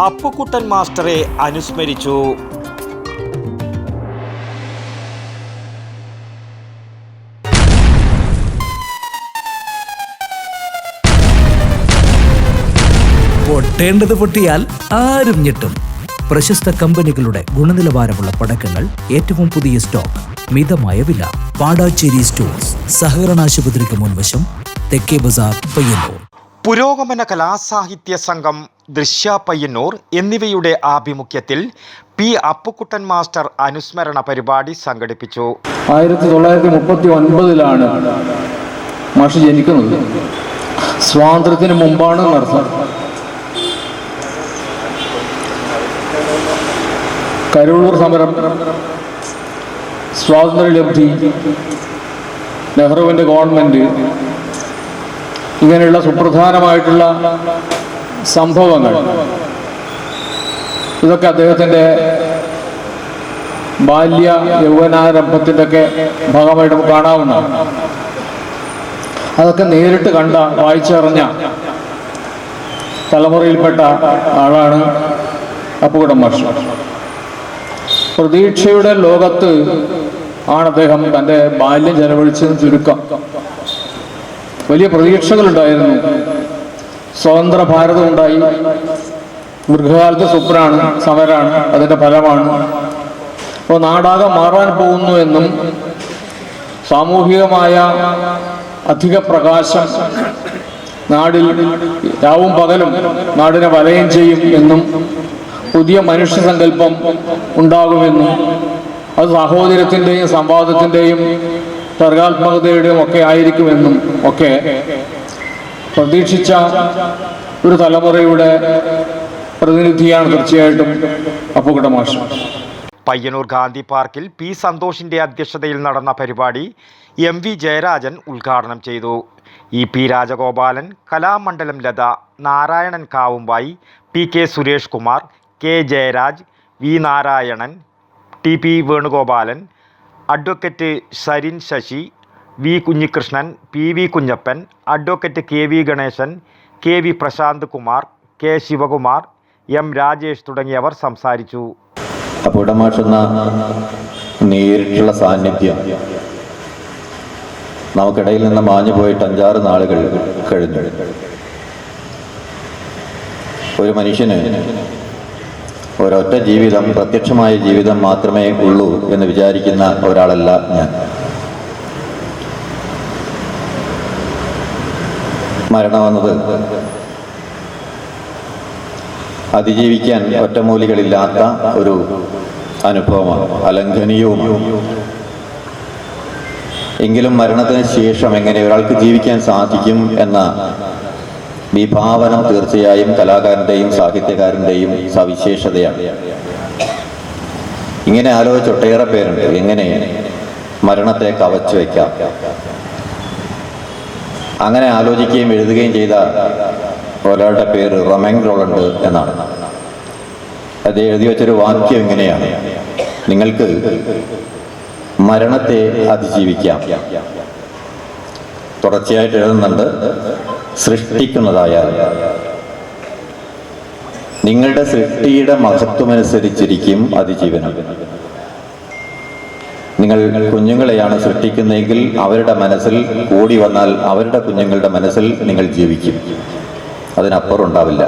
അപ്പുക്കുട്ടൻ മാസ്റ്ററെ അനുസ്മരിച്ചു. പൊട്ടേണ്ടത് പൊട്ടിയാൽ ആരും ഞെട്ടും. പ്രശസ്ത കമ്പനികളുടെ ഗുണനിലവാരമുള്ള പടക്കങ്ങൾ ഏറ്റവും പുതിയ സ്റ്റോക്ക് മിതമായ വില. പാടാച്ചേരി സ്റ്റോഴ്സ് സഹകരണ ആശുപത്രിക്ക് മുൻവശം തെക്കേ ബസാർ പയ്യന്നൂർ. പുരോഗമന കലാസാഹിത്യ സംഘം ദൃശ്യ പയ്യന്നൂർ എന്നിവയുടെ ആഭിമുഖ്യത്തിൽ പി അപ്പുക്കുട്ടൻ മാസ്റ്റർ അനുസ്മരണ പരിപാടി സംഘടിപ്പിച്ചു. ആയിരത്തി തൊള്ളായിരത്തി മുപ്പത്തി ഒൻപതിലാണ് മാഷ് ജനിക്കുന്നത്. സ്വാതന്ത്ര്യത്തിന് മുമ്പാണ് നടത്തുന്നത് കരൂർ സമരം സ്വാതന്ത്ര്യലബ്ധി നെഹ്റുവിന്റെ ഗവൺമെന്റ് ഇങ്ങനെയുള്ള സുപ്രധാനമായിട്ടുള്ള സംഭവങ്ങൾ. ഇതൊക്കെ അദ്ദേഹത്തിന്റെ ബാല്യ യൗവനാരംഭത്തിന്റെയൊക്കെ ഭാഗമായിട്ട് കാണാവുന്ന അതൊക്കെ നേരിട്ട് കണ്ട വായിച്ചറിഞ്ഞ തലമുറയിൽപ്പെട്ട ആളാണ് അപ്പുകുടം മാഷ്. പ്രതീക്ഷയുടെ ലോകത്ത് ആണ് അദ്ദേഹം തന്റെ ബാല്യം ചെലവഴിച്ചത് ചുരുക്കം. വലിയ പ്രതീക്ഷകളുണ്ടായിരുന്നു. സ്വതന്ത്ര ഭാരതം ഉണ്ടായി ദീർഘകാലത്തെ സ്വപ്നാണ് സമരാണ് അതിന്റെ ഫലമാണ്. അപ്പോൾ നാടാകെ മാറാൻ പോകുന്നു എന്നും സാമൂഹികമായ അധിക പ്രകാശം നാടിൽ രാവും പകലും നാടിനെ വലയം ചെയ്യും എന്നും പുതിയ മനുഷ്യ സങ്കല്പം ഉണ്ടാകുമെന്നും അത് സാഹോദര്യത്തിന്റെയും സംവാദത്തിന്റെയും സർഗാത്മകതയുടെയും ഒക്കെ ആയിരിക്കുമെന്നും ഒക്കെ പ്രതീക്ഷിച്ച ഒരു തലമുറയുടെ പ്രതിനിധിയാണ് തീർച്ചയായിട്ടും അപ്പുകുട്ട മാഷ്. പയ്യന്നൂർ ഗാന്ധി പാർക്കിൽ പി സന്തോഷിന്റെ അധ്യക്ഷതയിൽ നടന്ന പരിപാടി എം വി ജയരാജൻ ഉദ്ഘാടനം ചെയ്തു. E P Rajagopalan Kalamandalam Latha Narayanan Kavumbai P K Suresh Kumar K Jayaraj V Narayanan T P Venugopalan advocate Sarin Sasi V Kunhikrishnan P V Kunhappan advocate K V Ganesan K V Prashanth Kumar K Sivakumar M Rajesh തുടങ്ങിയവർ സംസാരിച്ചു. നേരിട്ടുള്ള സാന്നിധ്യം. നമുക്കിടയിൽ നിന്ന് മാഞ്ഞു പോയിട്ട് അഞ്ചാറ് നാളുകൾ കഴിഞ്ഞു. ഒരു മനുഷ്യന് ഒരൊറ്റ ജീവിതം പ്രത്യക്ഷമായ ജീവിതം മാത്രമേ ഉള്ളൂ എന്ന് വിചാരിക്കുന്ന ഒരാളല്ല ഞാൻ. മരണമെന്നത് അതിജീവിക്കാൻ ഒറ്റമൂലികളില്ലാത്ത ഒരു അനുഭവമാണ് അലംഘനീയവുമാണ്. എങ്കിലും മരണത്തിന് ശേഷം എങ്ങനെ ഒരാൾക്ക് ജീവിക്കാൻ സാധിക്കും എന്ന വിഭാവനം തീർച്ചയായും കലാകാരന്റെയും സാഹിത്യകാരന്റെയും സവിശേഷതയാണ്. ഇങ്ങനെ ആലോചിച്ച് ഒട്ടേറെ പേരുണ്ട്. എങ്ങനെ മരണത്തെ കവച്ചു വയ്ക്കാം അങ്ങനെ ആലോചിക്കുകയും എഴുതുകയും ചെയ്ത ഒരാളുടെ പേര് റൊമെങ് റോളണ്ട് എന്നാണ്. അത് എഴുതി വെച്ചൊരു വാക്യം ഇങ്ങനെയാണ്. നിങ്ങൾക്ക് മരണത്തെ അതിജീവിക്കാം. തുടർച്ചയായിട്ട് എഴുതുന്നുണ്ട്. സൃഷ്ടിക്കുന്നതായാൽ നിങ്ങളുടെ സൃഷ്ടിയുടെ മഹത്വമനുസരിച്ചിരിക്കും അതിജീവനം. നിങ്ങൾ കുഞ്ഞുങ്ങളെയാണ് സൃഷ്ടിക്കുന്നതെങ്കിൽ അവരുടെ മനസ്സിൽ കൂടി വന്നാൽ അവരുടെ കുഞ്ഞുങ്ങളുടെ മനസ്സിൽ നിങ്ങൾ ജീവിക്കും. അതിനപ്പുറം ഉണ്ടാവില്ല.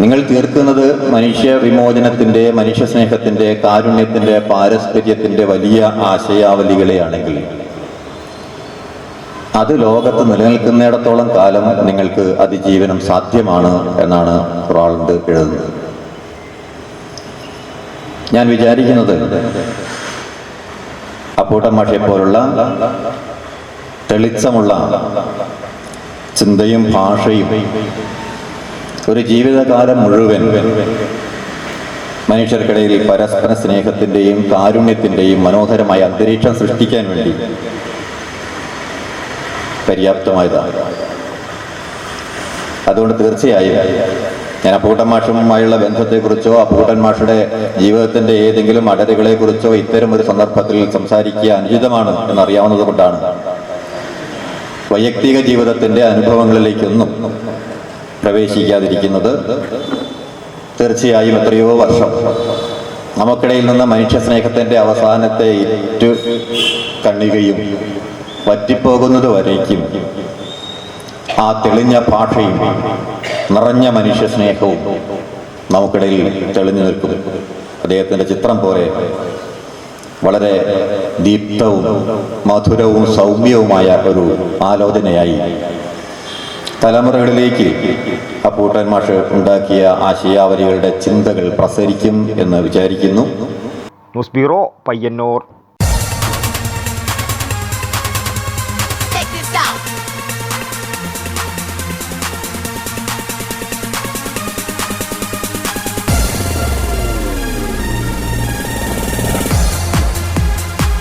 നിങ്ങൾ തീർക്കുന്നത് മനുഷ്യ വിമോചനത്തിന്റെ മനുഷ്യ സ്നേഹത്തിന്റെ കാരുണ്യത്തിന്റെ പാരസ്പര്യത്തിന്റെ വലിയ ആശയാവലികളെയാണെങ്കിൽ അത് ലോകത്ത് നിലനിൽക്കുന്നിടത്തോളം കാലം നിങ്ങൾക്ക് അതിജീവനം സാധ്യമാണ് എന്നാണ് റോളണ്ട് എഴുതുന്നത്. ഞാൻ വിചാരിക്കുന്നത് അപ്പൂട്ടൻ മാഷയെ പോലുള്ള തെളിച്ചമുള്ള ചിന്തയും ഭാഷയും ഒരു ജീവിതകാലം മുഴുവൻ മനുഷ്യർക്കിടയിൽ പരസ്പര സ്നേഹത്തിന്റെയും കാരുണ്യത്തിന്റെയും മനോഹരമായ അന്തരീക്ഷം സൃഷ്ടിക്കാൻ വേണ്ടി പര്യാപ്തമായതാണ്. അതുകൊണ്ട് തീർച്ചയായും ഞാൻ അപ്പൂട്ടൻ മാഷുമായുള്ള ബന്ധത്തെക്കുറിച്ചോ അപ്പൂട്ടൻ മാഷയുടെ ജീവിതത്തിന്റെ ഏതെങ്കിലും അടരുകളെക്കുറിച്ചോ ഇത്തരം ഒരു സന്ദർഭത്തിൽ സംസാരിക്കുക അനുചിതമാണ് എന്നറിയാവുന്നത് കൊണ്ടാണ്. വൈയക്തിക ജീവിതത്തിന്റെ അനുഭവങ്ങളിലേക്കൊന്നും പ്രവേശിക്കാതിരിക്കുന്നത് തീർച്ചയായും എത്രയോ വർഷം നമുക്കിടയിൽ നിന്ന് മനുഷ്യ സ്നേഹത്തിന്റെ അവസാനത്തെ ഇറ്റു കണ്ണികയും വറ്റിപ്പോകുന്നത് വരയ്ക്കും ആ തെളിഞ്ഞ ഭാഷയും നിറഞ്ഞ മനുഷ്യ സ്നേഹവും നമുക്കിടയിൽ തെളിഞ്ഞു നിൽക്കും അദ്ദേഹത്തിന്റെ ചിത്രം പോലെ വളരെ ദീപ്തവും മധുരവും സൗമ്യവുമായ ഒരു ആലോചനയായി തലമുറകളിലേക്ക് അപ്പൂട്ടൻ മാഷ് ഉണ്ടാക്കിയ ആശയാവലികളുടെ ചിന്തകൾ പ്രസരിക്കും എന്ന് വിചാരിക്കുന്നു. News bureau Payyanur.